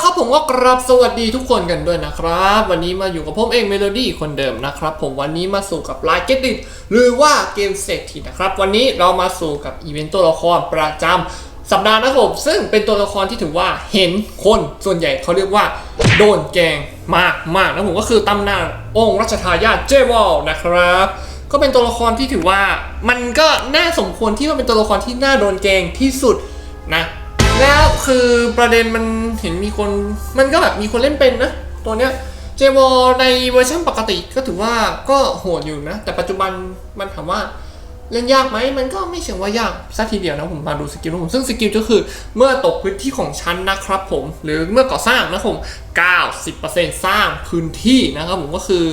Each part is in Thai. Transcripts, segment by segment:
ละครับผมก็กราบสวัสดีทุกคนกันด้วยนะครับ วันนี้มาอยู่กับผมเองเมโลดี้คนเดิมนะครับ ผมวันนี้มาสู่กับไลน์เกตติหรือว่าเกมเศรษฐีนะครับ วันนี้เรามาสู่กับอีเวนต์ตัวละครประจำสัปดาห์นะครับผมซึ่งเป็นตัวละครที่ถือว่าเห็นคนส่วนใหญ่เขาเรียกว่า โดนแกงมากมากนะผมก็คือตำนานองค์รัชทายาทเจวอลนะครับ ก็เป็นตัวละครที่ถือว่ามันก็น่าสมควรที่ว่าเป็นตัวละครที่น่าโดนแกงที่สุดนะ แล้วคือประเด็นมันเห็นมีคนมันก็แบบมีคนเล่นเป็นนะ ตัวเนี้ยเจวอในเวอร์ชันปกติก็ถือว่าก็โหดอยู่นะ แต่ปัจจุบันมันถามว่าเล่นยากไหมมันก็ไม่เชิงว่ายากสักทีเดียวนะผมมาดูสกิลของผมซึ่งสกิลก็คือเมื่อตกพื้นที่ของชั้นนะครับผม หรือเมื่อก่อสร้างนะครับผม 90%สร้างพื้นที่นะครับผมก็คือ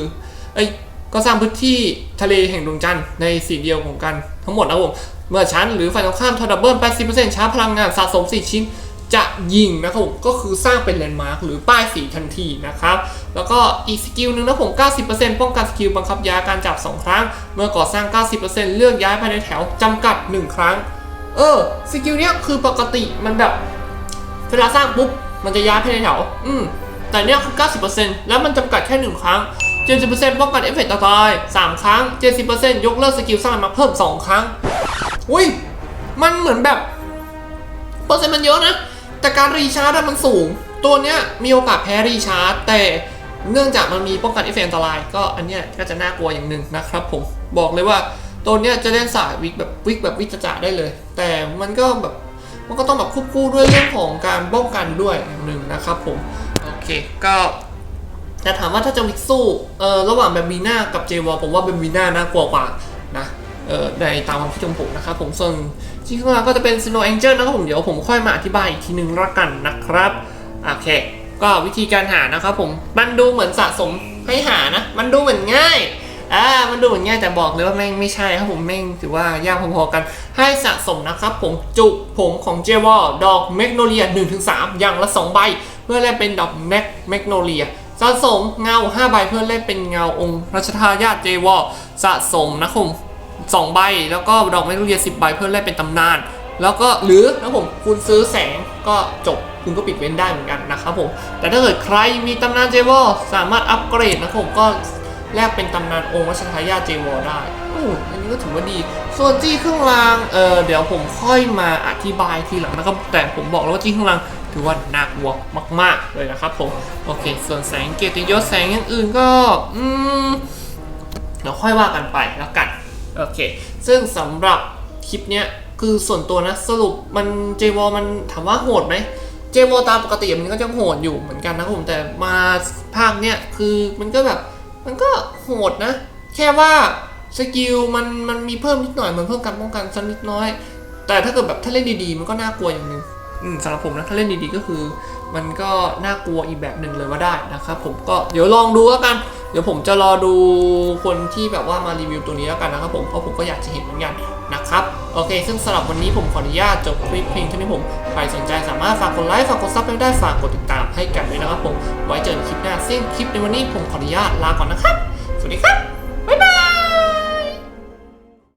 เอ้ย ก็สร้างพื้นที่ทะเลแห่งดวงจันทร์ในสีเดียวของกันทั้งหมดนะครับผมเมื่อชั้นหรือฝ่ายตรงข้ามทอดับเบิล80%ชาร์จพลังงานสะสม 4 ชิ้นจะยิงนะครับผมก็คือสร้างเป็นแลนด์มาร์คหรือป้ายสีทันทีนะครับ แล้วก็อีกสกิลหนึ่งนะผม 90%ป้องกันสกิลบังคับย้ายการจับ 2 ครั้ง เมื่อก่อสร้าง 90%เลือกย้ายภายในแถวจำกัด 1 ครั้ง เออสกิลเนี้ยคือปกติมันแบบเวลาสร้างปุ๊บมันจะย้ายภายในแถว อืมแต่เนี้ยคือ 90%แล้วมันจำกัดแค่ 1 ครั้ง 70%ป้องกันเอฟเฟกต์ตาย3ครั้ง 70%ยกเลิกสกิลสร้างมาเพิ่ม 2 ครั้ง อุ้ย มันเหมือนแบบเปอร์เซ็นต์มันเยอะนะ แต่การรีชาร์จมันสูง ตัวเนี้ยมีโอกาสแพ้รีชาร์จ แต่เนื่องจากมันมีป้องกันเอฟเฟกต์อันตราย ก็อันเนี้ยก็จะน่ากลัวอย่างหนึ่งนะครับผม บอกเลยว่าตัวเนี้ยจะเล่นสายวิกแบบวิกแบบวิจจะได้เลย แต่มันก็แบบมันก็ต้องแบบควบคู่ด้วยเรื่องของการป้องกันด้วยอย่างหนึ่งนะครับผม โอเค ก็ แต่ถามว่าถ้าจะวิกสู้เออระหว่างแบบบีน่ากับเจวอผมว่าเป็นบีน่าน่ากลัวกว่านะเออในตามความคิดของผมนะครับผมส่วนที่ข้างล่างก็จะเป็น Snow Angel นะครับผมเดี๋ยวผมค่อยมาอธิบายอีกทีนึงละกันนะครับโอเค ก็วิธีการหานะครับผมมันดูเหมือนสะสมให้หานะ มันดูเหมือนง่ายอ่ามันดูเหมือนง่ายแต่บอกเลยว่าแม่งไม่ใช่ครับผมแม่งถือว่ายากพอๆกันให้สะสมนะครับผมจุผมของเจวอดอกแมกโนเลีย1-3 อย่างละ 2 ใบ เพื่อแลกเป็นดอกแมกแมกโนเลีย สะสมเงา5ใบเพื่อแลกเป็นเงาองค์รัชทายาทเจวอสะสมนะครับผมสองใบแล้วก็ดอกแมกโนเลีย10ใบเพื่อแลกเป็นตำนาน แล้วก็หรือนะผมคุณซื้อแสงก็จบคุณก็ปิดเว้นได้เหมือนกันนะครับผมแต่ถ้าเกิดใครมีตำนานเจวอสามารถอัปเกรดนะครับผมก็แลกเป็นตำนานองค์รัชทายาทเจวอได้อืออันนี้ก็ถือว่าดี ส่วนจี้เครื่องรางเออเดี๋ยวผมค่อยมาอธิบายทีหลังนะครับแต่ผมบอกแล้วว่าจี้เครื่องราง ถือว่าน่ากลัวมาก ๆ เลยนะครับผมโอเค ส่วนแสงเกียรติยศแสงอย่างอื่นก็อืมเดี๋ยวค่อยว่ากันไปแล้วกันโอเค ซึ่งสำหรับคลิปเนี้ยคือส่วนตัวนะสรุปมันเจวอมันถามว่าโหดไหมเจวอตามปกติมันก็จะโหดอยู่เหมือนกันนะครับผมแต่มาภาคเนี้ยคือมันก็แบบมันก็โหดนะ แค่ว่าสกิลมันมันมีเพิ่มนิดหน่อยมันเพิ่มการป้องกันสักนิดน้อย แต่ถ้าเกิดแบบถ้าเล่นดีๆ มันก็น่ากลัวอย่างหนึ่ง สำหรับผมนะถ้าเล่นดีๆก็คือ มันก็น่ากลัวอีกแบบหนึ่งเลยว่าได้นะครับผมก็เดี๋ยวลองดูแล้วกัน เดี๋ยวผมจะรอดูคนที่แบบว่ามารีวิวตัวนี้แล้วกันนะครับผมเพราะผมก็อยากจะเห็นเหมือนกันนะครับโอเค ซึ่งสำหรับวันนี้ผมขออนุญาตจบคลิปเพียงเท่านี้ผมใครสนใจสามารถฝากกดไลค์ฝากกดซับให้ได้ฝากกดติดตามให้กันด้วยนะครับผมไว้เจอกันคลิปหน้าซึ่งคลิปในวันนี้ผมขออนุญาตลาก่อนนะครับสวัสดีครับ